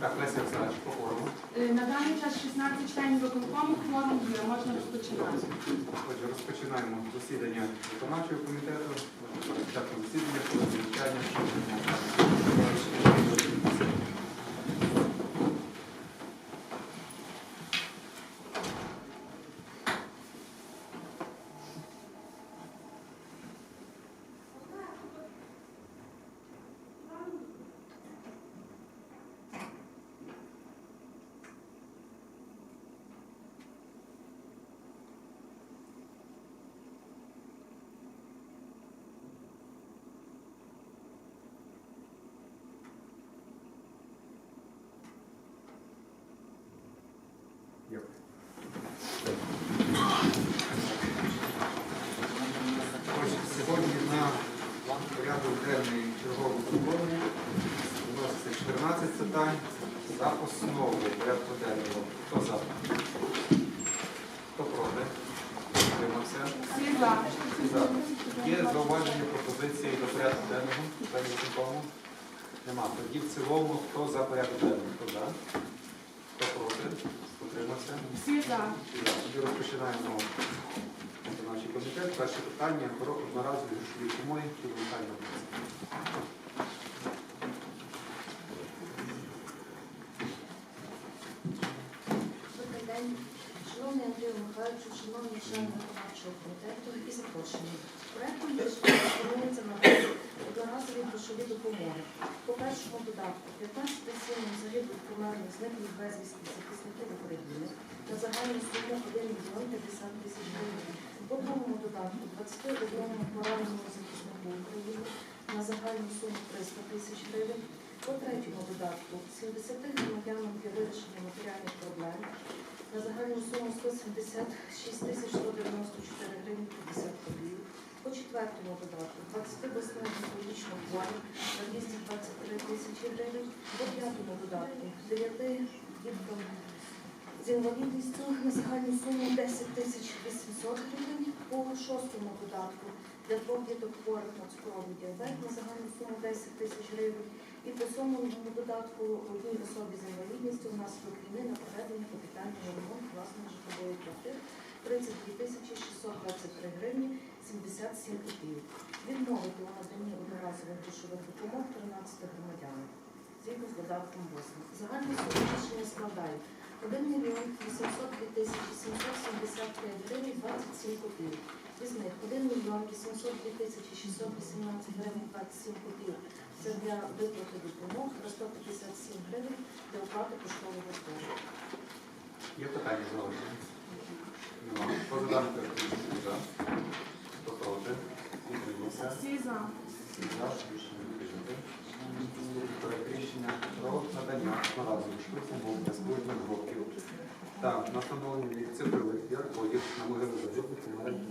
Так, Леся Олександрович, по форуму. Е, На даний час 16 членів виконкому форум є, можна розпочинати. Отже, розпочинаємо засідання виконавчого комітету. Початком засідання про звичайно, що Дякую. Ось сьогодні на порядок денний чергового закону вноситься 14 питань за основу порядку денного. Хто за? Хто проти? Утримався? Всі за. Всі за. Є зауваження пропозиції до порядку денного? Питання виконкому? Нема. Тоді в цілому хто за порядок денний? Хто за? Хто проти? Утримався? Всі за. Тоді розпочинаємо виконавчий комітет. Перше питання про одноразові грошові допомоги і вимагання. Добрий день, шановний Андрію Михайловичу, шановні виконавчого комітету і запрошені. Проектом пропонується надати одноразові грошові допомоги. По першому додатку 15 сім'ям загиблих померлих зниклих безвісти захисників України на загальну суму 1 мільйон 50 тисяч гривень. По другому додатку 21 пораненому захиснику України на загальну суму 300 тисяч гривень. По третьому додатку 70 громадянам для вирішення матеріальних проблем на загальну суму 176 тисяч 194 гривні 50 копійок. По четвертому додатку 28 гінекологічному плані на 223 тисячі гривень. По п'ятому додатку 9 діткам з інвалідністю на загальну суму 10 тисяч 800 гривень. По шостому додатку для двох діток хворих на цукровий діабет на загальну суму 10 тисяч гривень. І по сьомому додатку одній особі з інвалідністю внаслідок війни на проведення капітального ремонту власної житлової квартири 32 тисячі 623 гривні 77 копійок. Відмовити у наданні одноразових грошових допомог 13 громадянам. Згідно з додатком 8. Загальні суми рішення складають 1 мільйон 802 тисячі 775 гривень 27 копійок. Із них 1 мільйон 802 тисячі 618 гривень 27 копійок. Це для виплати допомог та 157 гривень для оплати поштового збору. Є питання зауваження? Нема. Хто за даний проект рішення? За. Хто проти? Утримався? Всі за. Всі за. Рішення прийнято. Проект рішення про надання для років та на встановлення цифрових QR-кодів на загиблих померлих.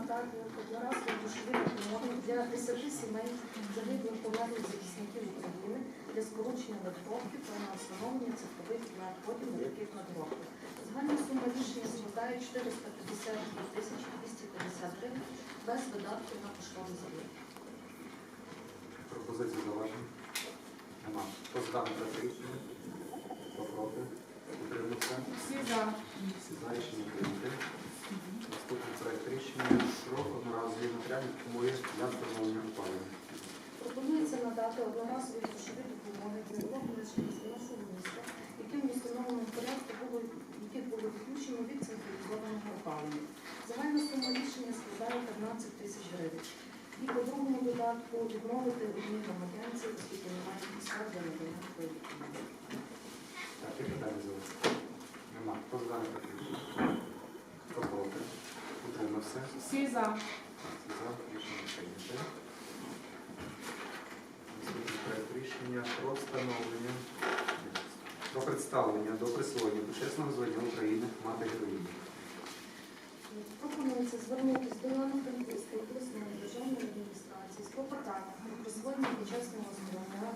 Надати одноразові грошові допомоги для 10 сімей загиблих померлих захисників України для скорочення надгробків та на встановлення цифрових QR-кодів на таких надгробках. Загальна сума рішення складає 452 тисячі 250 гривень без видатків на поштовий збір. Пропозиції зауважень? Нема. Хто за даний рішення? Хто проти? Утримався? Всі за. Всі за рішення прийняти. Наступний проект рішення про одноразові матеріальні допомоги для встановлення опалення. Пропонується надати одноразові грошові допомоги для мешканців нашого міста, яким в установленому порядку було яких було відключено від централізованого опалення. Загальна сума рішення складає 15 тисяч гривень. І по другому додатку відмовити одній громадянці, оскільки немає підстав для надання такої. Так, є питання за Нема. Хто за даний проект рішення? Хто проти? Утримався? Всі за. Всі за рішення прийняте. Наступний проект рішення про встановлення про представлення до присвоєння почесного звання України мати героїні. Пропонується звернутися до Івано-Франківської обласної державної адміністрації з клопотанням про присвоєння почесного звання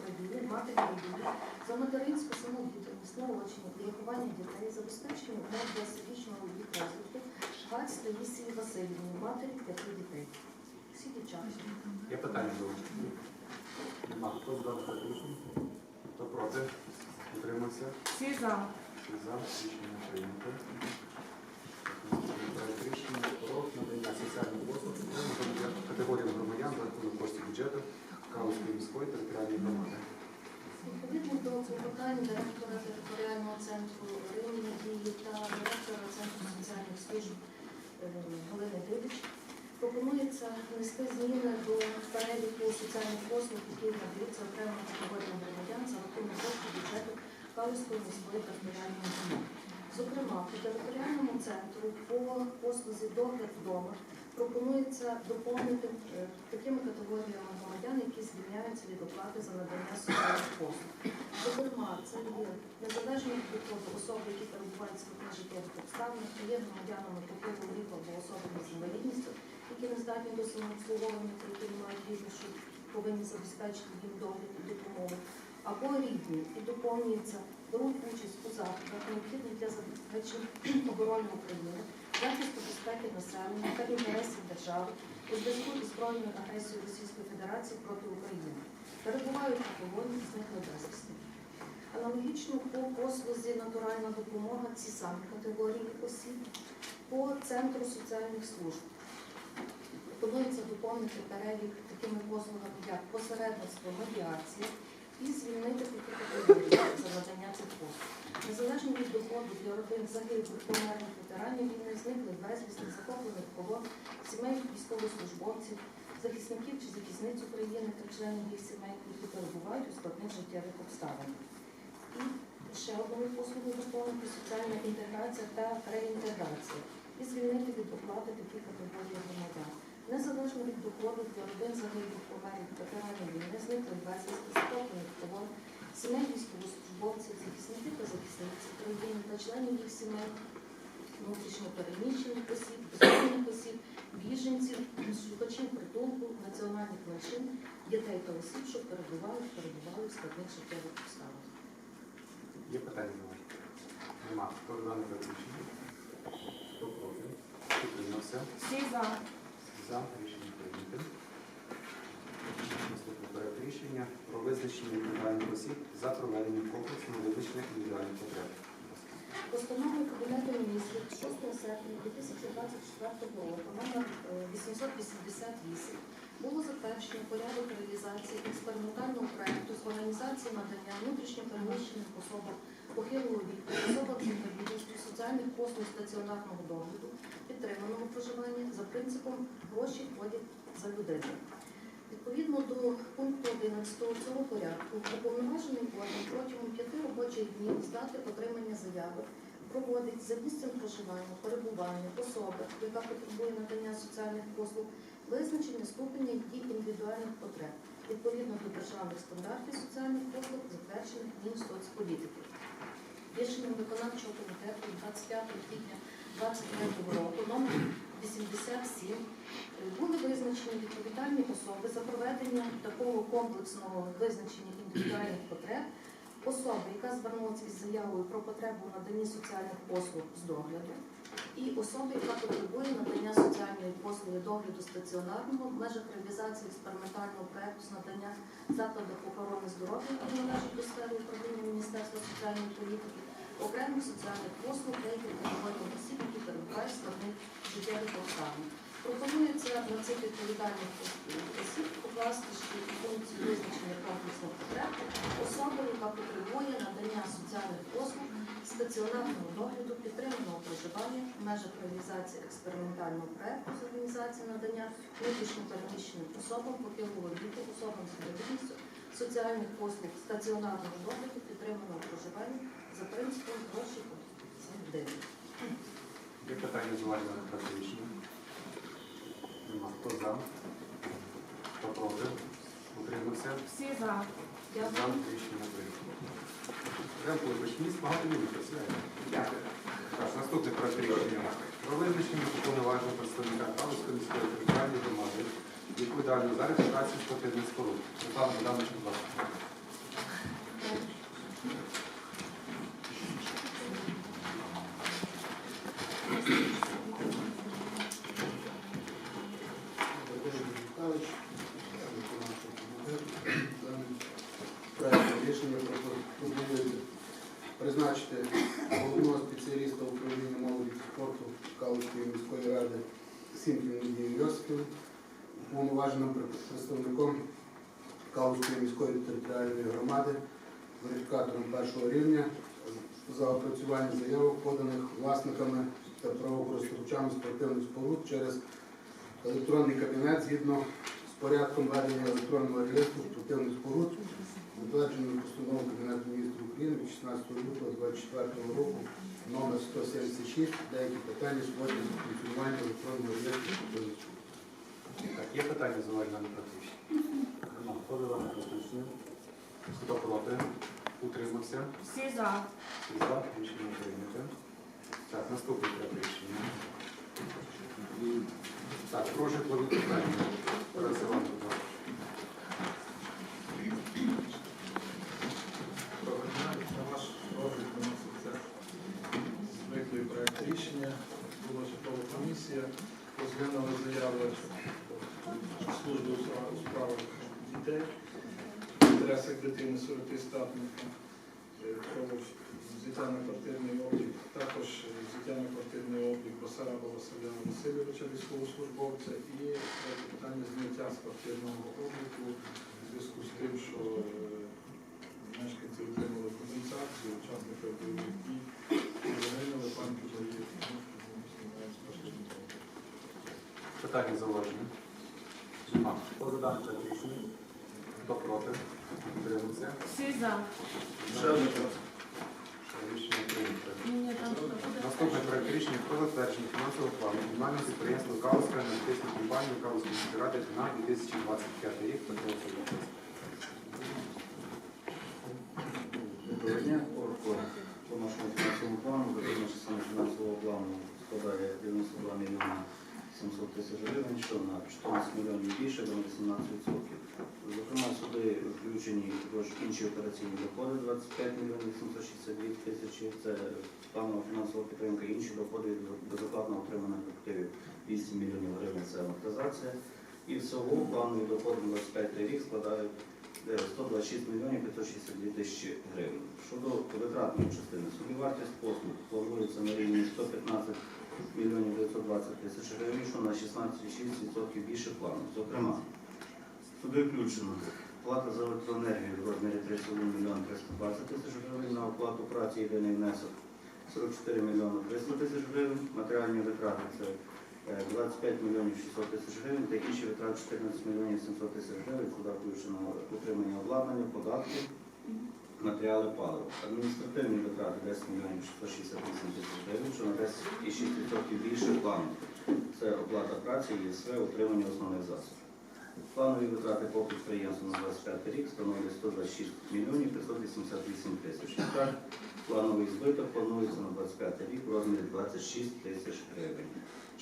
України мати героїні за материнську самовідданість, народження і виховання дітей, забезпечення умов для Таїсії Васильівні, матері п'яти дітей. Всі дівчата. Є питання до Нема. Хто за дане? Хто проти? Утримався? Всі за. Всі за. Рішення прийнято. Проект рішення про надання соціальних послуг категоріям громадян за рахунок коштів бюджету Калузької міської територіальної громади. Відповідно до клопотань директора територіального центру Надії та директора Центру соціальних служб Галини Дивич, пропонується внести зміни до переліку соціальних послуг, які надаються окремим категоріям громадян за рахунок коштів бюджету Калузької міської територіальної громади. Зокрема, по територіальному центру по послузі догляд вдома пропонується доповнити е, такими категоріями громадян, які звільняються від оплати за надання соціальних послуг. Зокрема, це є незалежно від доходу особи, які перебувають в складних життєвих обставинах, є громадянами такого віку або особами з інвалідністю, які не здатні до самообслуговування, які мають що повинні забезпечити їм догляд і допомогу, або рідні, і доповнюється беруть участь у заходах, необхідних для забезпечення оборони України, захисту безпеки населення та інтересів держави у зв'язку із збройною агресією Російської Федерації проти України. Перебувають у полоні з них безвісти. Аналогічно по послузі натуральна допомога ці самі категорії осіб по центру соціальних служб. Пропонується доповнити перелік такими послугами, як посередництво, медіація і звільнити категорії за надання цих послуг. Незалежно від доходу для родин загиблих, померлих ветеранів війни, зниклих безвісти, захоплених в полон, сімей військовослужбовців, захисників чи захисниць України та членів їх сімей, які перебувають у складних життєвих обставинах. І ще одною послугою доповнити соціальна інтеграція та реінтеграція і звільнити від оплати такі категорії громадян. Незалежно від доходу для родин загиблих померлих ветеранів війни, зниклих безвісти, в полон, сімей військовослужбовців, захисників та захисниць України та членів їх сімей, внутрішньо переміщених осіб, бездомних осіб, біженців, шукачів притулку, національних меншин, дітей та осіб, що перебувають, перебували в складних життєвих обставинах. Є питання до вас? Нема. Хто за дане проект? Хто проти? Утримався? Всі за. За рішення прийнято. Наступний проект рішення про визначення індивідуальних осіб за проведенням комплексного визначення індивідуальних потреб. Постановою Кабінету міністрів 6 серпня 2024 року номер е, 888 було затверджено порядок реалізації експериментального проекту з організації надання внутрішньопереміщених особам похилого віку, особам з інвалідністю, соціальних послуг стаціонарного догляду, підтриманого принципом гроші ходять за людиною. Відповідно до пункту 11 цього порядку, уповноважений орган протягом п'яти робочих днів з дати отримання заяви проводить за місцем проживання, перебування особи, яка потребує надання соціальних послуг, визначення ступеня її індивідуальних потреб відповідно до державних стандартів соціальних послуг, затверджених Мінсоцполітики. Рішенням виконавчого комітету 25 квітня 2023 року номер 87 е, були визначені відповідальні особи за проведення такого комплексного визначення індивідуальних потреб. Особи, яка звернулася із заявою про потребу в наданні соціальних послуг з догляду, і особи, яка потребує надання соціальної послуги догляду стаціонарного в межах реалізації експериментального проекту з надання закладах охорони здоров'я, які належать до сфери управління Міністерства соціальної політики, окремих соціальних послуг деяких категорій осіб, які перебувають складних життєвих обставин. Пропонується на цих відповідальних осіб покласти ще і функцію визначення комплексних потреб особи, яка потребує надання соціальних послуг стаціонарного догляду, підтриманого проживання в межах реалізації експериментального проекту з організації надання внутрішньопереміщеним особам похилого віку, особам з інвалідністю, соціальних послуг стаціонарного догляду, підтриманого проживання за принципом гроші за людину. Є питання на проект рішення? Нема. Хто за? Хто проти? Утримався? Всі за. За Дякую. рішення прийнято. Ремко, почність багато людей працює. Дякую. Так, наступний проект рішення. Про визначення уповноваженого представника Калуської міської територіальної громади відповідального за реєстрацію спортивних споруд. Світлана Богданович, будь ласка. Володимир Михайлович, я виконавчий комітет. Рішення пропо- пропонується призначити головного спеціаліста управління молоді та спорту Калуської міської ради Сімків Надію Йосипівну, уповноваженим представником Калуської міської територіальної громади, верифікатором першого рівня за опрацювання заявок, поданих власниками та правокористувачами спортивних споруд через електронний кабінет згідно з порядком ведення електронного реєстру спортивних споруд, затвердженою постановою Кабінету міністрів України від 16 лютого 2024 року номер 176, деякі питання сьогодні з функціонування електронного реєстру спортивних споруд. Так, є питання зауваження на практичні? Хто за дане практичне? Хто проти? Утримався? Всі за. Всі за. Рішення прийнято. Так, наступне треба рішення. Так, про житлові питання. Взяття на квартирний облік, також е, взяття на квартирний облік Басараба Василя Васильовича, військовослужбовця, і питання зняття з квартирного обліку у зв'язку з тим, що е, мешканці отримали компенсацію, учасники бойових дій, загинули панки бойових дій, знімають з квартирного обліку. Питання зауваження? Нема. Хто за рішення? Хто проти? Всі за. Ще один раз. Рішення прийнято. Ні, там що буде? Наступне проект рішення про затвердження фінансового плану комунального підприємства Калуська енергетична компанія Калуської міської ради на 2025 рік. Петро Соломон. Доброго дня. Коротко по нашому фінансовому плану, відповідно частина фінансового плану складає 92 мільйони 700 тисяч гривень, що на 14 мільйонів більше, до 18%. Зокрема, сюди включені також інші операційні доходи 25 мільйонів 762 тисячі, це планова фінансова підтримка, інші доходи безоплатно отриманих активів 200 мільйонів гривень, це амортизація. І всього планові доходи на 25 рік складають е, 126 мільйонів 562 тисячі гривень. Щодо витратної частини, собівартість послуг планується на рівні 115 мільйонів 920 тисяч гривень, що на 16,6% більше плану. Зокрема, сюди включено плата за електроенергію в розмірі 31 мільйон 320 тисяч гривень, на оплату праці єдиний внесок 44 мільйони 300 тисяч гривень, матеріальні витрати це е, 25 мільйонів 600 тисяч гривень та інші витрати 14 мільйонів 700 тисяч гривень, куди включено утримання обладнання, податки, матеріали палива. Адміністративні витрати 10 мільйонів 668 тисяч гривень, що на 10,6% більше плану. Це оплата праці, ЄСВ, утримання основних засобів. Планові витрати по підприємству на 25 рік становлять 126 мільйонів 588 тисяч. Так, плановий збиток планується на 25 рік в розмірі 26 тисяч гривень.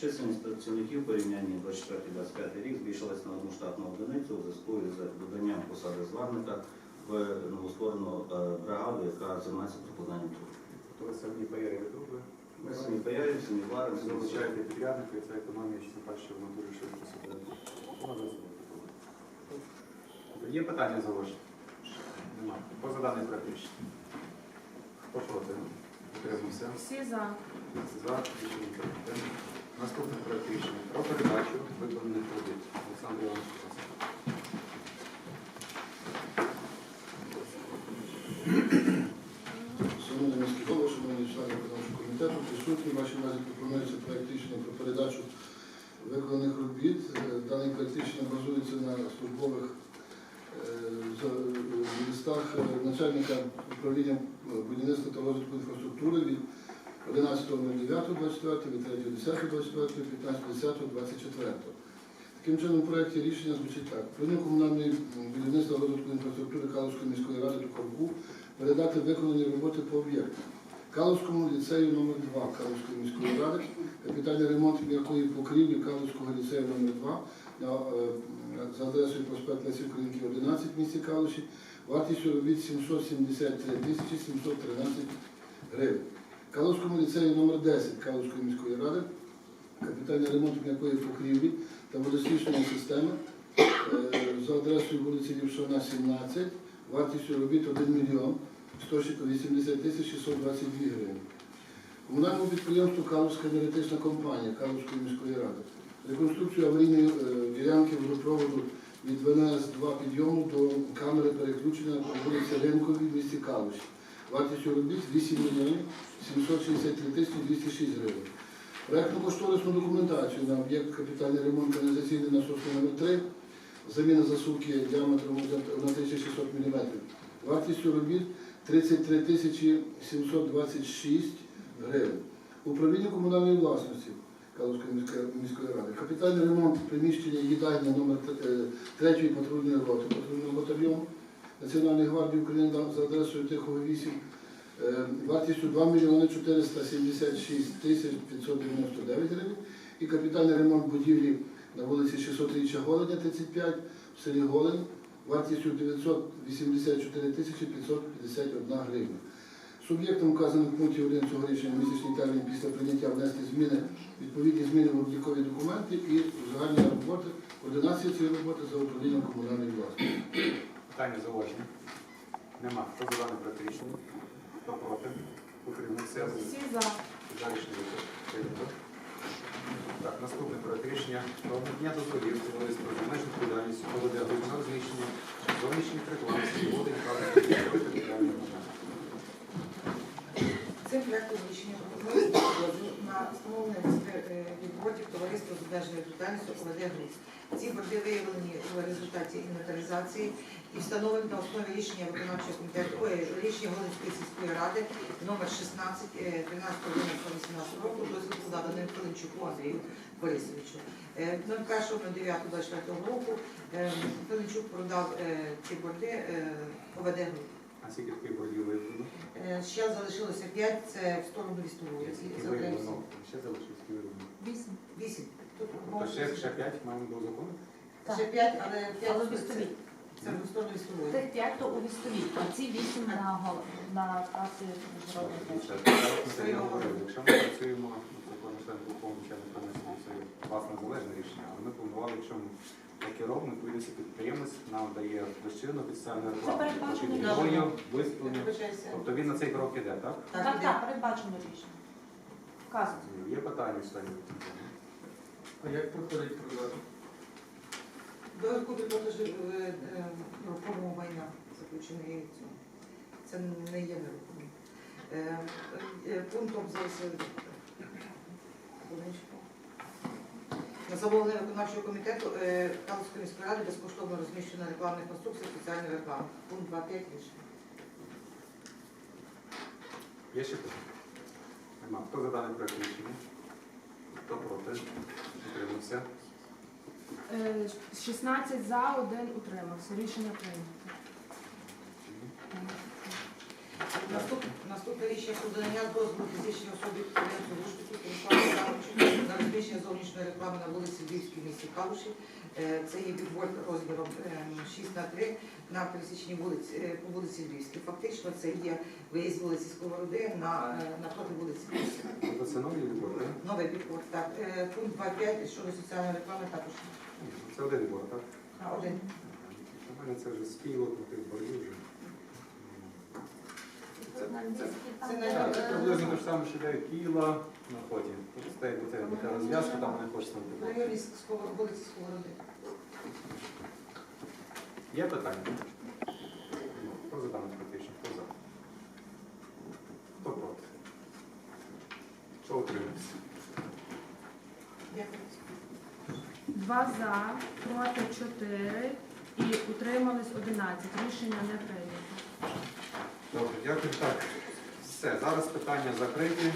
Чисельність працівників порівнянні 24-25 рік збільшилась на одну штатну одиницю у зв'язку з доданням посади зварника в новостворену е, бригаду, яка займається прокладанням труб. То ви самі паєрі труби. Ми самі паярів, самі варимо, самі Залучаєте підрядника, і це економія, що бачите, воно дуже швидко себе. Є питання зауваження? Нема. Хто за даний рішення? Хто проти? Утримався? Всі за. За рішення прийнято. Наступне проект рішення про передачу виконаних робіт. Олександр Іванович. будь ласка. Шановний міський голова, шановні члени виконавчого комітету, присутні, вашій увазі пропонується проект рішення про передачу виконаних робіт. Е, Даний проект рішення базується на службових за- е, е, начальника управління будівництва та розвитку інфраструктури від 11.09.24, від 3.10.24, 15.10.24. Таким чином, в проєкті рішення звучить так. Управління комунальної будівництва розвитку інфраструктури Калуської міської ради Тукавку передати виконані роботи по об'єктам. Калуському ліцею номер 2 Калуської міської ради, капітальний ремонт м'якої покрівлі Калуського ліцею номер 2 на, е, за адресою проспект Лесі Українки 11 в місті Калуші, вартістю робіт 773 тисячі 713 гривень. Калуському ліцею номер 10 Калуської міської ради, капітальний ремонт м'якої покрівлі та водостічної системи е, за адресою вулиці Лівшина, 17, вартістю робіт 1 мільйон 180 тисяч 622 гривень. Комунальному підприємству Калузька енергетична компанія Калузької міської ради. Реконструкцію аварійної е, ділянки водопроводу від ВНС-2 підйому до камери переключення по вулиці Ринковій в місті Калуші. Вартістю робіт 8 мільйонів 763 тисячі 206 гривень. Проектно-кошторисну документацію на об'єкт капітальний ремонт каналізаційний насосний номер 3 заміна засувки діаметром 1600 мм. Вартістю робіт 33 тисячі 726 гривень. Управління комунальної власності Калузької міської, ради. Капітальний ремонт приміщення їдальня номер 3 патрульної роти патрульного батальйону Національної гвардії України за адресою Тихого 8 е, вартістю 2 мільйони 476 тисяч 599 гривень і капітальний ремонт будівлі на вулиці 600 Голення 35 в селі Голень вартістю 984 тисячі 551 гривня. Суб'єктом вказаних пунктів 1 цього рішення місячний термін після прийняття внести зміни, відповідні зміни в облікові документи і загальні роботи, координація цієї роботи за управлінням комунальної власності. Питання зауваження? Нема. Хто за дане проект рішення? Хто проти? Утримався. Всі за. За рішення. Так, наступне проект рішення про обладнання дозволів товариства про обмеженою відповідальність проведе на розміщення зовнішніх реклам води, міської територіальної громади. Цим проектом рішення пропонується на встановлення е, відводів товариства з обмеженою відповідальністю ОВД ГРУС. Ці борди виявлені в результаті інвентаризації і встановлені на основі рішення виконавчого комітету рішення Волинської сільської ради номер 16 е, 13 року дозвіл наданий Филинчуку Андрію Борисовичу. Е, 01.09.24 року е, Филинчук продав е, ці борди е, ОВД ГРУС. А скільки таких бордів виявлено? Е, Ще залишилося 5, це в сторону вістової. Ще залишилось виявлено? Вісім. 8. Тут Тобто ще, ще п'ять маємо до закону? Ще 5, але 5 Але вістові. це вістової. Тих п'ять то у вістові, а ці вісім на гол- на Ще, так, це не говорили. Якщо ми працюємо на законі член виконкому, звичайно, приносимо це власне залежне рішення, але ми планували, якщо ми таке робимо, то підприємець нам дає розчинну підставну рекламу. передбачено Тобто рішенням. його. Тобто він на цей крок іде, так? Так, іде. так, передбачено рішення. Вказано. Є питання членів? А як проходить продажа? Е, майна заключений в цьому. Це не є нерухомим. Е, е, Пунктом на замовлення виконавчого комітету е, Калузької міської ради безкоштовно розміщено рекламних конструкцій спеціальної реклами. Пункт 2.5 рішення. Є ще питання? Нема. Хто за даний проект рішення? Хто проти? Утримався? Е, 16 за, один утримався. Рішення прийнято. Наступ, наступне рішення про надання дозволу фізичній особі підприємцю Лушпіку Станіславу Ставичу на розміщення зовнішньої реклами на вулиці Львівській в місті Калуші. Е, Це є відвод розміром е, 6 на 3 на пересічній вулиці, е, по вулиці Львівській. Фактично це є виїзд вулиці Сковороди на, е, напроти вулиці Львівській. Тобто це нові відбори, так? Новий відвод. Так, Е, пункт 2.5 щодо соціальної реклами також. Це один відбор, так? А, один. У мене це вже спіло, тих боргів вже. Це, це, Це так, це не приблизно те ж саме, що дають Києва на ході. Тобто стоїть оця така розв'язка, там вони хочуть там в типу. районі вулиці Сковороди. Є питання? Хто за даний практично? Хто за? Хто проти? Що утримався? Дякую. Два за, проти 4 і утримались 11. Рішення не прийнято. Добре, дякую. Так, все. Зараз питання закриті.